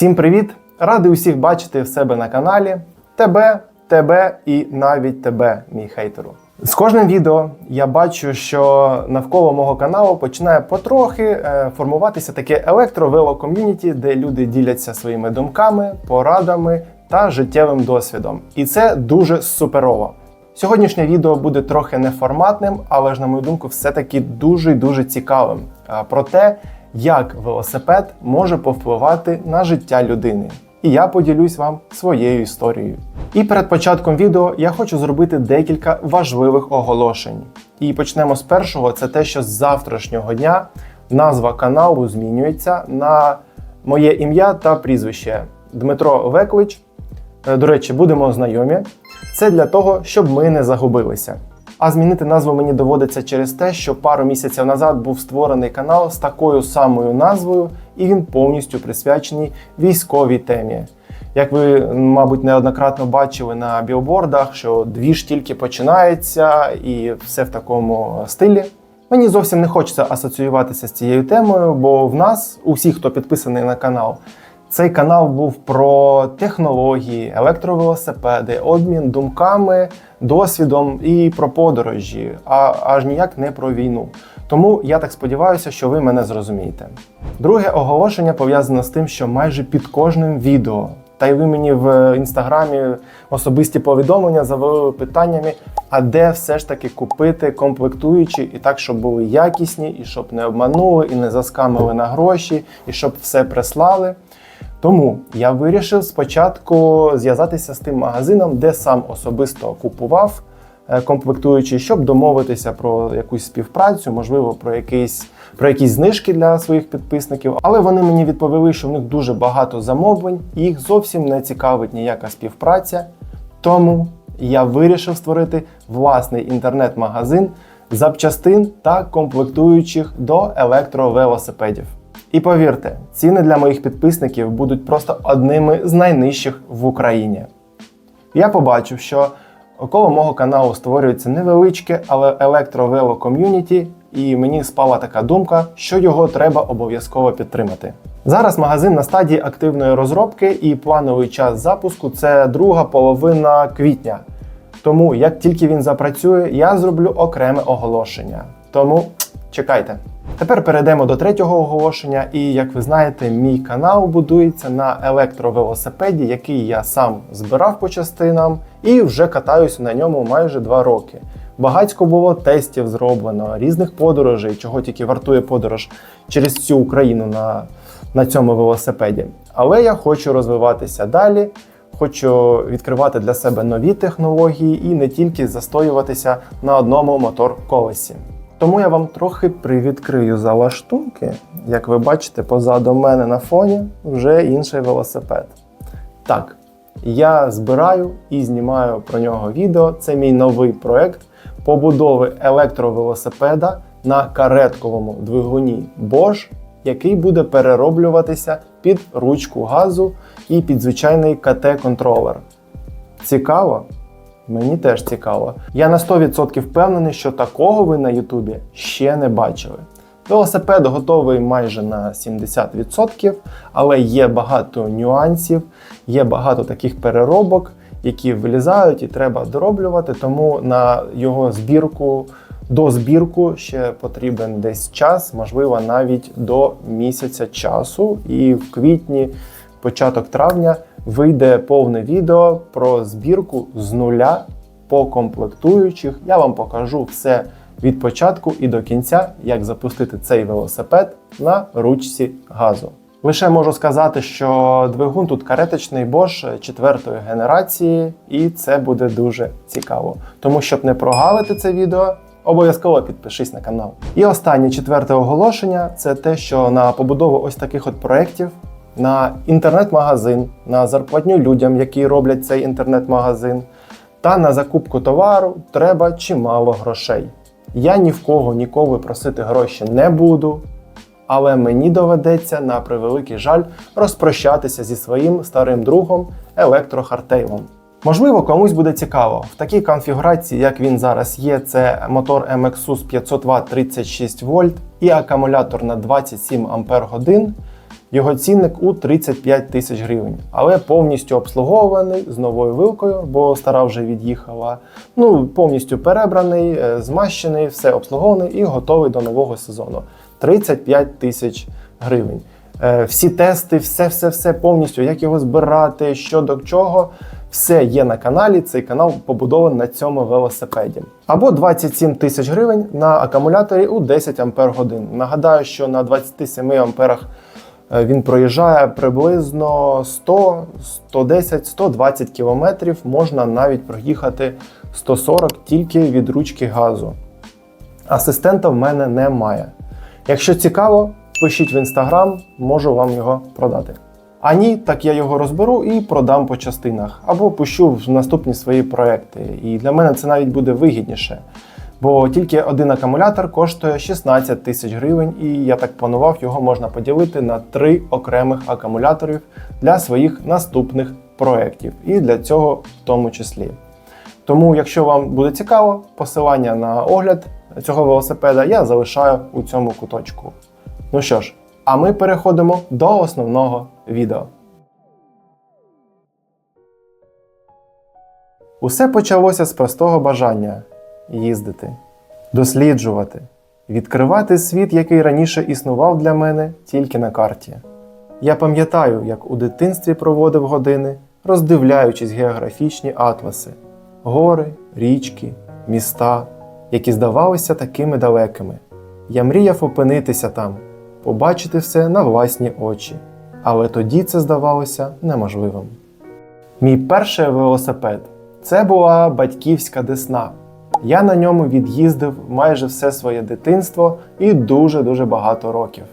Всім привіт! Радий усіх бачити в себе на каналі. Тебе, тебе і навіть тебе, мій хейтеру. З кожним відео я бачу, що навколо мого каналу починає потрохи е, формуватися таке електровело-ком'юніті, де люди діляться своїми думками, порадами та життєвим досвідом. І це дуже суперово. Сьогоднішнє відео буде трохи неформатним, але ж, на мою думку, все-таки дуже дуже цікавим. Про те, як велосипед може повпливати на життя людини. І я поділюсь вам своєю історією. І перед початком відео я хочу зробити декілька важливих оголошень. І почнемо з першого: це те, що з завтрашнього дня назва каналу змінюється на моє ім'я та прізвище Дмитро Веклич. Е, До речі, будемо знайомі. Це для того, щоб ми не загубилися. А змінити назву мені доводиться через те, що пару місяців назад був створений канал з такою самою назвою, і він повністю присвячений військовій темі. Як ви, мабуть, неоднократно бачили на білбордах, що двіж тільки починається і все в такому стилі. Мені зовсім не хочеться асоціюватися з цією темою, бо в нас, у хто підписаний на канал, цей канал був про технології, електровелосипеди, обмін думками, досвідом і про подорожі, а аж ніяк не про війну. Тому я так сподіваюся, що ви мене зрозумієте. Друге оголошення пов'язане з тим, що майже під кожним відео, та й ви мені в інстаграмі особисті повідомлення завели питаннями, а де все ж таки купити комплектуючі, і так, щоб були якісні, і щоб не обманули, і не заскамили на гроші, і щоб все прислали. Тому я вирішив спочатку зв'язатися з тим магазином, де сам особисто купував е, комплектуючі, щоб домовитися про якусь співпрацю, можливо, про якісь, про якісь знижки для своїх підписників. Але вони мені відповіли, що в них дуже багато замовлень, і їх зовсім не цікавить ніяка співпраця. Тому я вирішив створити власний інтернет-магазин запчастин та комплектуючих до електровелосипедів. І повірте, ціни для моїх підписників будуть просто одними з найнижчих в Україні. Я побачив, що около мого каналу створюється невеличке, але електровело ком'юніті, і мені спала така думка, що його треба обов'язково підтримати. Зараз магазин на стадії активної розробки і плановий час запуску це друга половина квітня. Тому як тільки він запрацює, я зроблю окреме оголошення. Тому чекайте. Тепер перейдемо до третього оголошення. І як ви знаєте, мій канал будується на електровелосипеді, який я сам збирав по частинам і вже катаюся на ньому майже два роки. Багатько було тестів зроблено, різних подорожей, чого тільки вартує подорож через всю Україну на, на цьому велосипеді. Але я хочу розвиватися далі. Хочу відкривати для себе нові технології і не тільки застоюватися на одному мотор-колесі. Тому я вам трохи привідкрию залаштунки. Як ви бачите, позаду мене на фоні вже інший велосипед. Так, я збираю і знімаю про нього відео. Це мій новий проект побудови електровелосипеда на каретковому двигуні Bosch, який буде перероблюватися під ручку газу і під звичайний КТ-контролер. Цікаво? Мені теж цікаво. Я на 100% впевнений, що такого ви на Ютубі ще не бачили. Велосипед готовий майже на 70%, але є багато нюансів, є багато таких переробок, які вилізають і треба дороблювати. Тому на його збірку, до збірку ще потрібен десь час, можливо, навіть до місяця часу. І в квітні, початок травня вийде повне відео про збірку з нуля по комплектуючих. Я вам покажу все від початку і до кінця, як запустити цей велосипед на ручці газу. Лише можу сказати, що двигун тут кареточний Bosch четвертої генерації, і це буде дуже цікаво. Тому, щоб не прогавити це відео, обов'язково підпишись на канал. І останнє четверте оголошення це те, що на побудову ось таких от проєктів на інтернет-магазин, на зарплатню людям, які роблять цей інтернет-магазин, та на закупку товару треба чимало грошей. Я ні в кого ніколи просити гроші не буду, але мені доведеться на превеликий жаль розпрощатися зі своїм старим другом електрохартейлом. Можливо, комусь буде цікаво. В такій конфігурації, як він зараз є, це мотор MXUS 500 Вт 36 вольт і акумулятор на 27 Ах. Його цінник у 35 тисяч гривень, але повністю обслуговуваний з новою вилкою, бо стара вже від'їхала. Ну, повністю перебраний, е, змащений, все обслугований і готовий до нового сезону. 35 тисяч гривень. Е, Всі тести, все-все-все повністю, як його збирати, що до чого. Все є на каналі. Цей канал побудований на цьому велосипеді. Або 27 тисяч гривень на акумуляторі у 10 ампер годин. Нагадаю, що на 27 амперах він проїжджає приблизно 100, 110, 120 кілометрів. Можна навіть проїхати 140 тільки від ручки газу. Асистента в мене немає. Якщо цікаво, пишіть в інстаграм, можу вам його продати. А ні, так я його розберу і продам по частинах, або пущу в наступні свої проекти. І для мене це навіть буде вигідніше. Бо тільки один акумулятор коштує 16 тисяч гривень, і я так планував, його можна поділити на три окремих акумуляторів для своїх наступних проєктів. І для цього в тому числі. Тому, якщо вам буде цікаво, посилання на огляд цього велосипеда я залишаю у цьому куточку. Ну що ж, а ми переходимо до основного відео. Усе почалося з простого бажання їздити, досліджувати, відкривати світ, який раніше існував для мене тільки на карті. Я пам'ятаю, як у дитинстві проводив години, роздивляючись географічні атласи, гори, річки, міста, які здавалися такими далекими. Я мріяв опинитися там, побачити все на власні очі, але тоді це здавалося неможливим. Мій перший велосипед це була батьківська десна. Я на ньому від'їздив майже все своє дитинство і дуже-дуже багато років.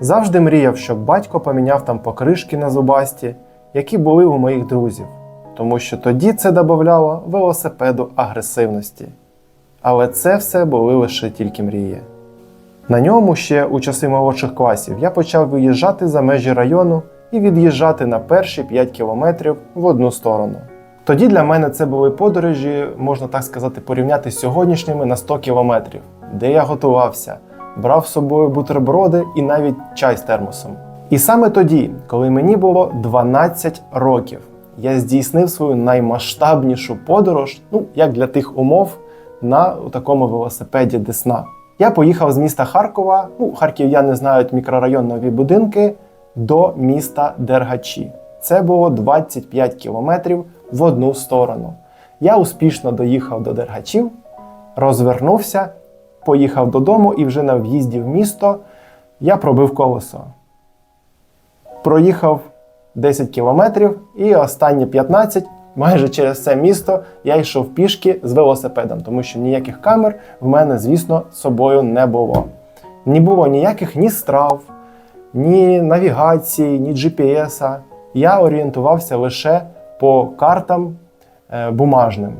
Завжди мріяв, щоб батько поміняв там покришки на зубасті, які були у моїх друзів, тому що тоді це додавало велосипеду агресивності. Але це все були лише тільки мрії. На ньому ще у часи молодших класів я почав виїжджати за межі району і від'їжджати на перші 5 кілометрів в одну сторону. Тоді для мене це були подорожі, можна так сказати, порівняти з сьогоднішніми на 100 кілометрів, де я готувався, брав з собою бутерброди і навіть чай з термосом. І саме тоді, коли мені було 12 років, я здійснив свою наймасштабнішу подорож, ну як для тих умов, на такому велосипеді Десна. Я поїхав з міста Харкова, ну харків'яни знають мікрорайон нові будинки, до міста Дергачі. Це було 25 кілометрів в одну сторону. Я успішно доїхав до Дергачів, розвернувся, поїхав додому і вже на в'їзді в місто я пробив колесо. Проїхав 10 кілометрів і останні 15 майже через це місто я йшов пішки з велосипедом, тому що ніяких камер в мене, звісно, з собою не було. Не було ніяких ні страв, ні навігації, ні GPS. Я орієнтувався лише по картам е, бумажним,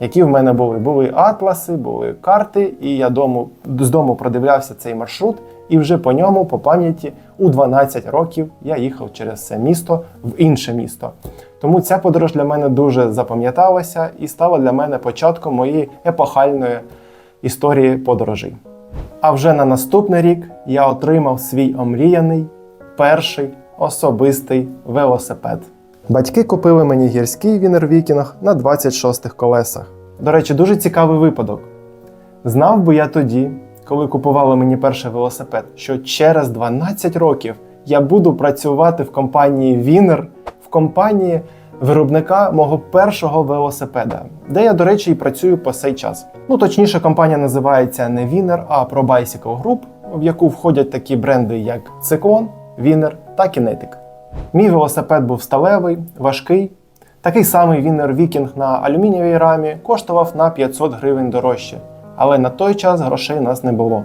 які в мене були. Були атласи, були карти, і я дому, з дому продивлявся цей маршрут, і вже по ньому, по пам'яті, у 12 років я їхав через це місто в інше місто. Тому ця подорож для мене дуже запам'яталася і стала для мене початком моєї епохальної історії подорожей. А вже на наступний рік я отримав свій омріяний перший особистий велосипед. Батьки купили мені гірський Вінер Вікінг на 26 колесах. До речі, дуже цікавий випадок. Знав би я тоді, коли купували мені перший велосипед, що через 12 років я буду працювати в компанії Вінер, в компанії виробника мого першого велосипеда, де я, до речі, і працюю по сей час. Ну точніше, компанія називається не Вінер, а Pro Bicycle Group, в яку входять такі бренди, як Циклон, Вінер та Kinetic. Мій велосипед був сталевий, важкий. Такий самий Вінер Вікінг на алюмінієвій рамі коштував на 500 гривень дорожче, але на той час грошей у нас не було.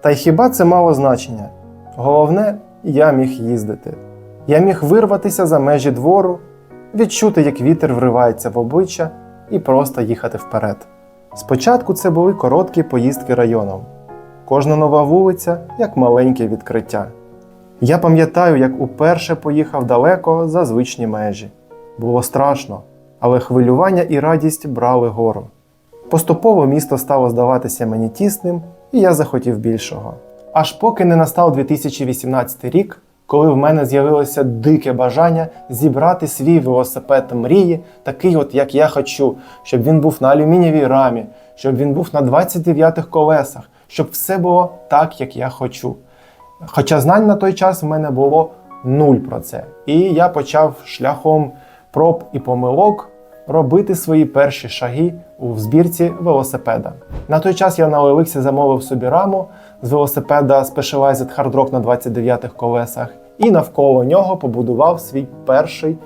Та й хіба це мало значення? Головне, я міг їздити. Я міг вирватися за межі двору, відчути, як вітер вривається в обличчя, і просто їхати вперед. Спочатку це були короткі поїздки районом. Кожна нова вулиця як маленьке відкриття. Я пам'ятаю, як уперше поїхав далеко за звичні межі. Було страшно, але хвилювання і радість брали гору. Поступово місто стало здаватися мені тісним, і я захотів більшого. Аж поки не настав 2018 рік, коли в мене з'явилося дике бажання зібрати свій велосипед мрії, такий, от як я хочу, щоб він був на алюмінієвій рамі, щоб він був на 29-х колесах, щоб все було так, як я хочу. Хоча знань на той час в мене було нуль про це. І я почав шляхом проб і помилок робити свої перші шаги у збірці велосипеда. На той час я на OLX замовив собі раму з велосипеда Specialized Hard Rock на 29-х колесах і навколо нього побудував свій перший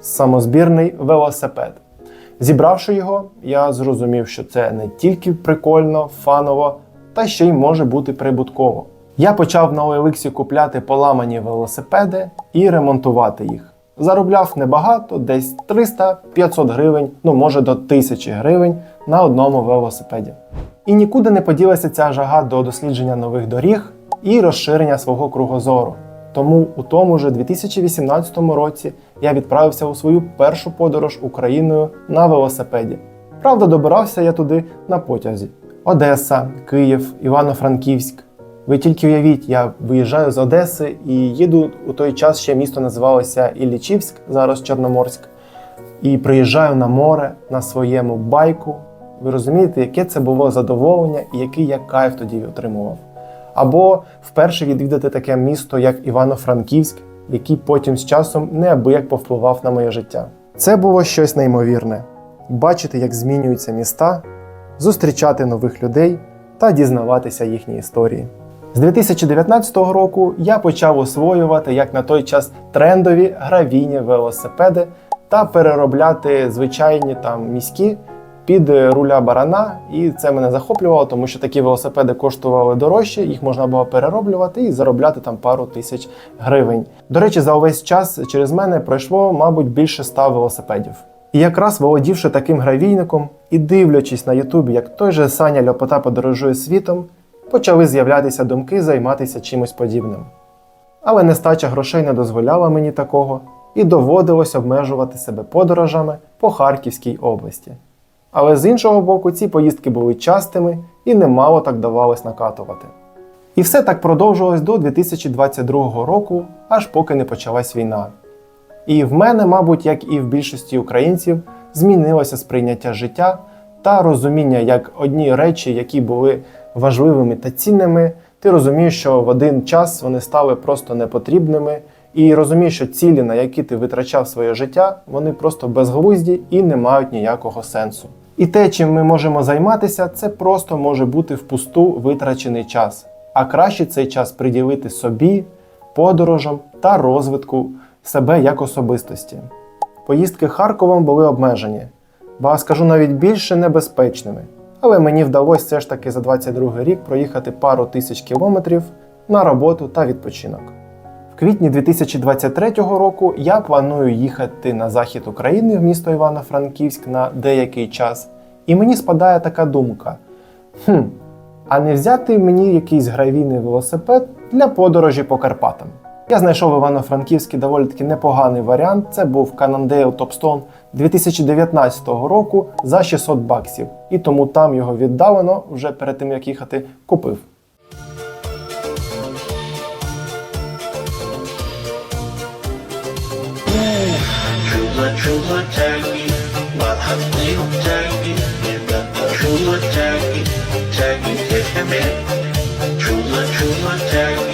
самозбірний велосипед. Зібравши його, я зрозумів, що це не тільки прикольно, фаново, та ще й може бути прибутково. Я почав на OLX купляти поламані велосипеди і ремонтувати їх. Заробляв небагато, десь 300-500 гривень, ну може до 1000 гривень на одному велосипеді. І нікуди не поділася ця жага до дослідження нових доріг і розширення свого кругозору. Тому у тому же 2018 році я відправився у свою першу подорож Україною на велосипеді. Правда, добирався я туди на потязі: Одеса, Київ, Івано-Франківськ. Ви тільки уявіть, я виїжджаю з Одеси і їду у той час ще місто називалося Іллічівськ, зараз Чорноморськ, і приїжджаю на море на своєму байку. Ви розумієте, яке це було задоволення і який я кайф тоді отримував. Або вперше відвідати таке місто, як Івано-Франківськ, який потім з часом неабияк повпливав на моє життя. Це було щось неймовірне бачити, як змінюються міста, зустрічати нових людей та дізнаватися їхні історії. З 2019 року я почав освоювати як на той час трендові гравійні велосипеди та переробляти звичайні там міські під руля барана, і це мене захоплювало, тому що такі велосипеди коштували дорожче, їх можна було перероблювати і заробляти там пару тисяч гривень. До речі, за увесь час через мене пройшло, мабуть, більше ста велосипедів. І якраз володівши таким гравійником і дивлячись на Ютубі, як той же Саня Льопота подорожує світом, почали з'являтися думки займатися чимось подібним. Але нестача грошей не дозволяла мені такого, і доводилось обмежувати себе подорожами по Харківській області. Але з іншого боку, ці поїздки були частими і немало так давалось накатувати. І все так продовжувалось до 2022 року, аж поки не почалась війна. І в мене, мабуть, як і в більшості українців, змінилося сприйняття життя та розуміння, як одні речі, які були важливими та цінними, ти розумієш, що в один час вони стали просто непотрібними, і розумієш, що цілі, на які ти витрачав своє життя, вони просто безглузді і не мають ніякого сенсу. І те, чим ми можемо займатися, це просто може бути впусту витрачений час. А краще цей час приділити собі, подорожам та розвитку себе як особистості. Поїздки Харковом були обмежені, ба скажу навіть більше небезпечними. Але мені вдалося все ж таки за 22 рік проїхати пару тисяч кілометрів на роботу та відпочинок. В квітні 2023 року я планую їхати на захід України в місто Івано-Франківськ на деякий час, і мені спадає така думка: хм, а не взяти мені якийсь гравійний велосипед для подорожі по Карпатам. Я знайшов Івано-Франківській доволі таки непоганий варіант. Це був Cannondale Topstone 2019 року за 600 баксів. І тому там його віддалено вже перед тим як їхати купив. Chula chula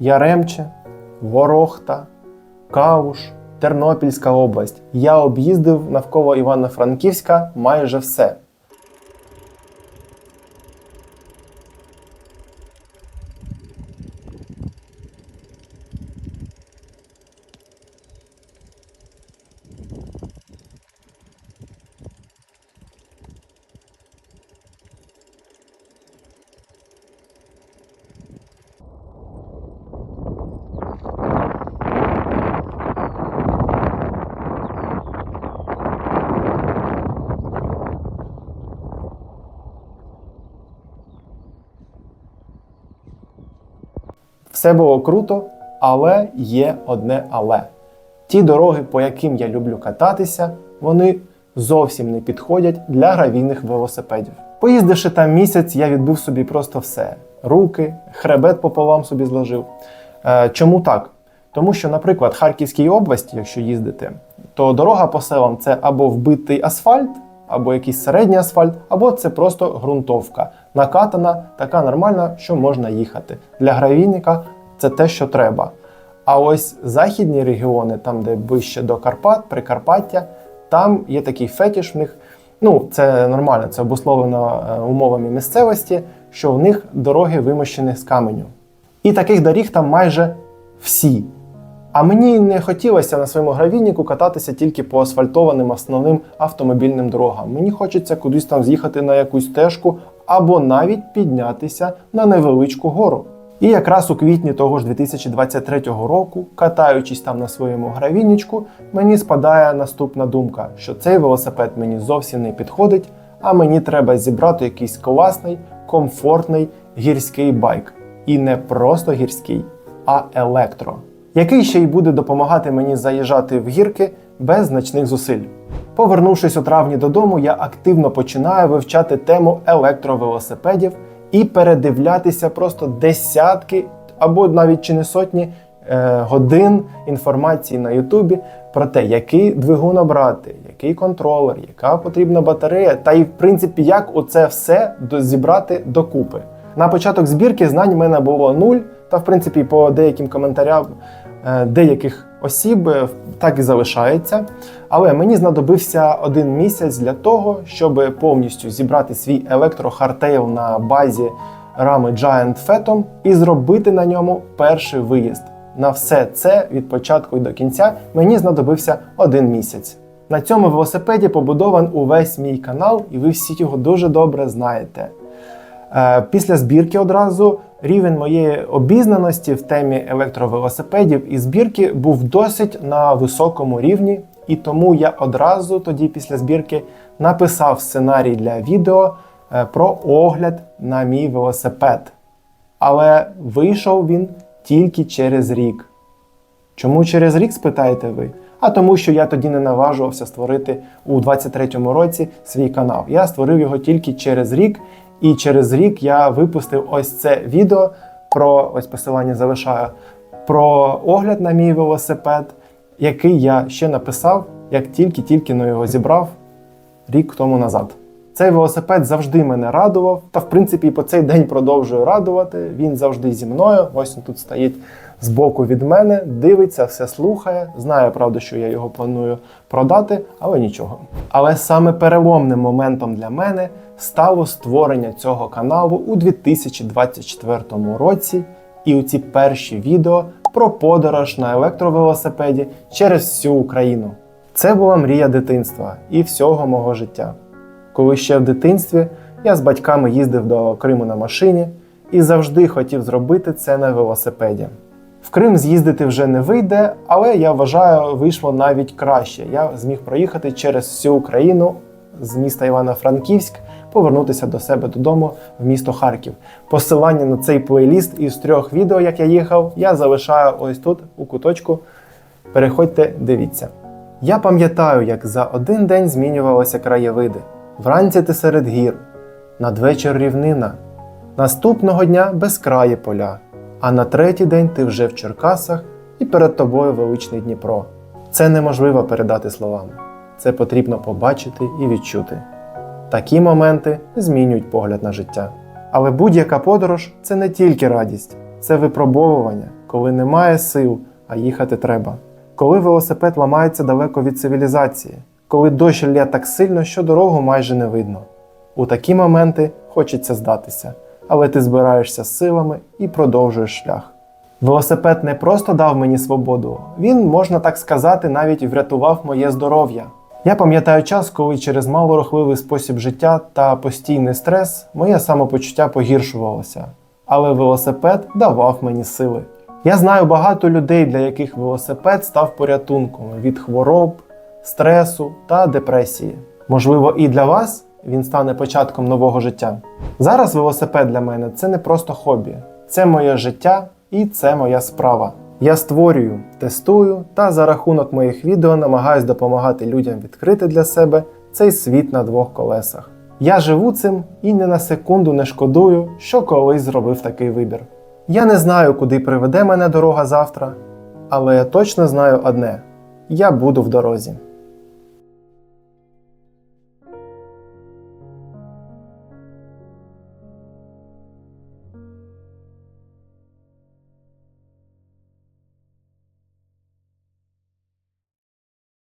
Яремче, Ворохта, Кауш, Тернопільська область. Я об'їздив навколо Івано-Франківська майже все. Все було круто, але є одне але. Ті дороги, по яким я люблю кататися, вони зовсім не підходять для гравійних велосипедів. Поїздивши там місяць, я відбив собі просто все: руки, хребет пополам собі зложив. Е, чому так? Тому що, наприклад, Харківській області, якщо їздити, то дорога по селам це або вбитий асфальт, або якийсь середній асфальт, або це просто ґрунтовка, накатана, така нормальна, що можна їхати. Для гравійника це те, що треба. А ось західні регіони, там, де ближче до Карпат, Прикарпаття, там є такий фетіш в них. Ну, це нормально, це обусловлено е, умовами місцевості, що в них дороги вимощені з каменю. І таких доріг там майже всі. А мені не хотілося на своєму гравійнику кататися тільки по асфальтованим основним автомобільним дорогам. Мені хочеться кудись там з'їхати на якусь стежку або навіть піднятися на невеличку гору. І якраз у квітні того ж 2023 року, катаючись там на своєму гравійничку, мені спадає наступна думка, що цей велосипед мені зовсім не підходить, а мені треба зібрати якийсь класний, комфортний гірський байк. І не просто гірський, а електро, який ще й буде допомагати мені заїжджати в гірки без значних зусиль. Повернувшись у травні додому, я активно починаю вивчати тему електровелосипедів і передивлятися просто десятки або навіть чи не сотні е, годин інформації на Ютубі про те, який двигун обрати, який контролер, яка потрібна батарея, та й в принципі як оце все зібрати докупи. На початок збірки знань в мене було нуль, та в принципі по деяким коментарям деяких осіб е, так і залишається. Але мені знадобився один місяць для того, щоб повністю зібрати свій електро-хардтейл на базі рами Giant Phantom і зробити на ньому перший виїзд. На все це від початку і до кінця мені знадобився один місяць. На цьому велосипеді побудований увесь мій канал, і ви всі його дуже добре знаєте. Е, Після збірки одразу рівень моєї обізнаності в темі електровелосипедів і збірки був досить на високому рівні, і тому я одразу тоді, після збірки, написав сценарій для відео е, про огляд на мій велосипед. Але вийшов він тільки через рік. Чому через рік, спитаєте ви? А тому, що я тоді не наважувався створити у 23-му році свій канал. Я створив його тільки через рік, і через рік я випустив ось це відео про ось посилання залишаю про огляд на мій велосипед, який я ще написав, як тільки-тільки но його зібрав рік тому назад. Цей велосипед завжди мене радував, та в принципі і по цей день продовжує радувати. Він завжди зі мною. Ось він тут стоїть збоку від мене, дивиться, все слухає. Знає, правда, що я його планую продати, але нічого. Але саме переломним моментом для мене стало створення цього каналу у 2024 році. І у ці перші відео про подорож на електровелосипеді через всю Україну. Це була мрія дитинства і всього мого життя. Коли ще в дитинстві я з батьками їздив до Криму на машині і завжди хотів зробити це на велосипеді. В Крим з'їздити вже не вийде, але я вважаю, вийшло навіть краще. Я зміг проїхати через всю Україну з міста Івано-Франківськ, повернутися до себе додому в місто Харків. Посилання на цей плейліст із трьох відео, як я їхав, я залишаю ось тут у куточку. Переходьте, дивіться. Я пам'ятаю, як за один день змінювалися краєвиди. Вранці ти серед гір, надвечір рівнина. Наступного дня безкраї поля, а на третій день ти вже в Черкасах і перед тобою величний Дніпро. Це неможливо передати словами. Це потрібно побачити і відчути. Такі моменти змінюють погляд на життя. Але будь-яка подорож це не тільки радість, це випробовування, коли немає сил, а їхати треба. Коли велосипед ламається далеко від цивілізації, коли дощ лє так сильно, що дорогу майже не видно. У такі моменти хочеться здатися, але ти збираєшся з силами і продовжуєш шлях. Велосипед не просто дав мені свободу, він, можна так сказати, навіть врятував моє здоров'я. Я пам'ятаю час, коли через малорухливий спосіб життя та постійний стрес моє самопочуття погіршувалося, але велосипед давав мені сили. Я знаю багато людей, для яких велосипед став порятунком від хвороб, стресу та депресії. Можливо, і для вас він стане початком нового життя. Зараз велосипед для мене це не просто хобі, це моє життя і це моя справа. Я створюю, тестую та за рахунок моїх відео намагаюсь допомагати людям відкрити для себе цей світ на двох колесах. Я живу цим і ні на секунду не шкодую, що колись зробив такий вибір. Я не знаю, куди приведе мене дорога завтра, але я точно знаю одне: я буду в дорозі.